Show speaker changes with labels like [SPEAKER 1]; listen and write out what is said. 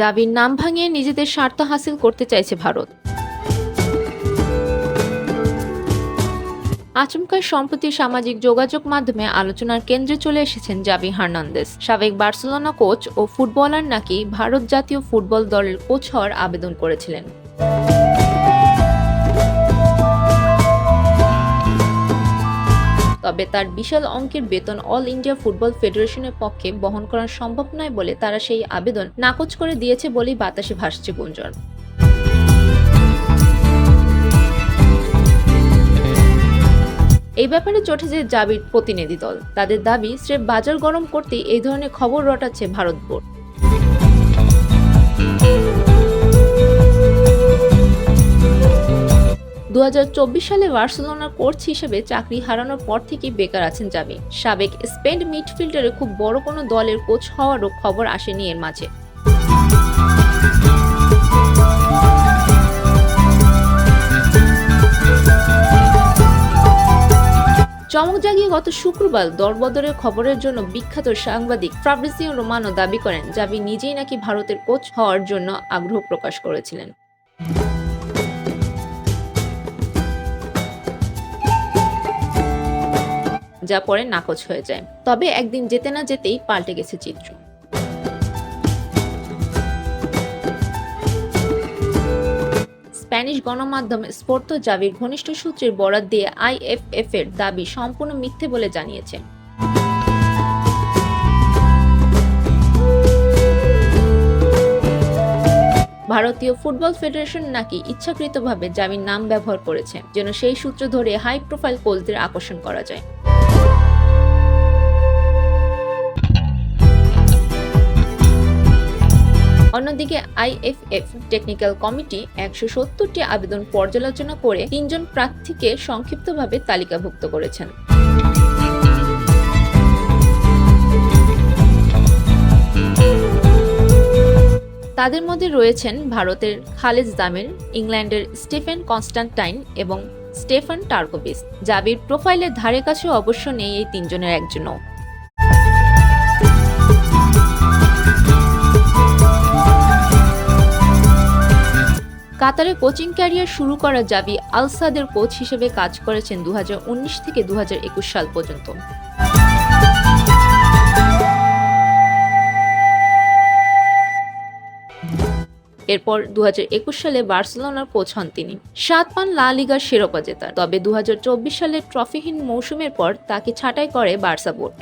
[SPEAKER 1] জাবির নাম ভাঙিয়ে নিজেদের স্বার্থ হাসিল করতে চাইছে ভারত। আচমকায় সম্প্রতি সামাজিক যোগাযোগ মাধ্যমে আলোচনার কেন্দ্রে চলে এসেছেন জাবি হার্নান্দেস সাবেক বার্সেলোনা কোচ ও ফুটবলার নাকি ভারত জাতীয় ফুটবল দলের কোচ হওয়ার আবেদন করেছিলেন। তবে তার বিশাল অঙ্কের বেতন অল ইন্ডিয়া ফুটবল ফেডারেশনের পক্ষে বহন করা সম্ভব নয় বলে তারা সেই আবেদন নাকচ করে দিয়েছে বলেই বাতাসে ভাসছে গুঞ্জন। এই ব্যাপারে চটেছে জাবির প্রতিনিধি দল। তাদের দাবি, স্রেফ বাজার গরম করতেই এই ধরনের খবর রটাচ্ছে ভারত বোর্ড। সালে বার্সেলোনার কোচ হিসেবে চাকরি হারানোর পর থেকেই বেকার আছেন জাবি সাবেক স্পেন্ড মিডফিল্ডারে খুব বড় কোনো দলের কোচ হওয়ারও খবর আসেনি এর মাঝে। চমক জাগিয়ে গত শুক্রবার দরবদরের খবরের জন্য বিখ্যাত সাংবাদিক ফ্রাব্রিসিও রোমানো দাবি করেন জাবি নিজেই নাকি ভারতের কোচ হওয়ার জন্য আগ্রহ প্রকাশ করেছিলেন। যা পরে নাকচ হয়ে যায়। তবে একদিন যেতে না যেতেই পাল্টে গেছে চিত্র। স্প্যানিশ গণমাধ্যম স্পোর্তো জাবির ঘনিষ্ঠ সূত্রের বরাত দিয়ে আইএফএফ এর দাবি সম্পূর্ণ মিথ্যে বলে জানিয়েছে। ভারতীয় ফুটবল ফেডারেশন নাকি ইচ্ছাকৃতভাবে জামির নাম ব্যবহার করেছে, যেন সেই সূত্র ধরে হাই প্রোফাইল কোচদের আকর্ষণ করা যায়। অন্যদিকে আইএফএফ টেকনিক্যাল কমিটি একশো সত্তরটি আবেদন পর্যালোচনা করে তিনজন প্রার্থীকে সংক্ষিপ্তভাবে তালিকাভুক্ত করেছেন। তাদের মধ্যে রয়েছেন ভারতের খালেজ দামের ইংল্যান্ডের স্টিফেন কনস্টান্টাইন এবং স্টেফান টার্কোভিস জাবির প্রোফাইলের ধারে কাছেও অবশ্য নেই এই তিনজনের একজনও। কাতারে কোচিং ক্যারিয়ার শুরু করা জাবি আলসাদের কোচ হিসেবে কাজ করেছেন দু হাজার উনিশ থেকে দু হাজার একুশ সাল পর্যন্ত। এরপর দু হাজার একুশ সালে বার্সেলোনার কোচ হন তিনি। সাত পান লা লিগার শিরোপা জেতার। তবে দু সালের ট্রফিহীন মৌসুমের পর তাকে ছাঁটাই করে বার্সা বোর্ড।